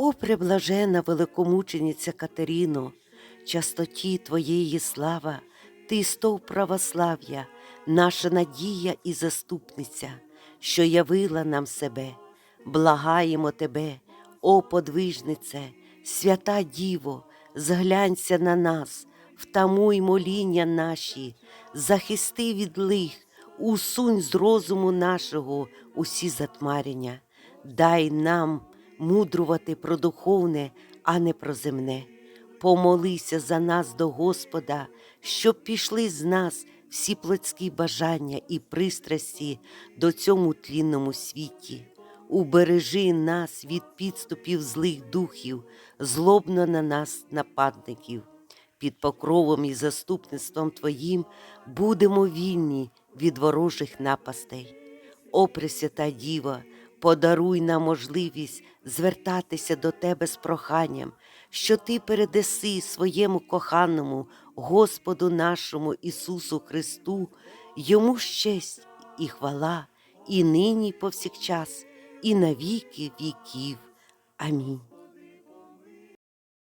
О, преблажена великомучениця Катерино, частоті Твоєї слава, Ти стов православ'я, наша надія і заступниця, що явила нам себе, благаємо Тебе, о подвижнице, свята Діво, зглянься на нас, втамуй моління наші, захисти від лих, усунь з розуму нашого усі затмарення, дай нам мудрувати про духовне, а не про земне. Помолися за нас до Господа, щоб пішли з нас всі плотські бажання і пристрасті до цьому тлінному світі. Убережи нас від підступів злих духів, злобно на нас нападників. Під покровом і заступництвом Твоїм будемо вільні від ворожих напастей. О, Пресвята Діва, подаруй нам можливість звертатися до Тебе з проханням, що Ти передаси своєму коханому Господу нашому Ісусу Христу, йому честь і хвала, і нині, і повсякчас, і на віки віків. Амінь.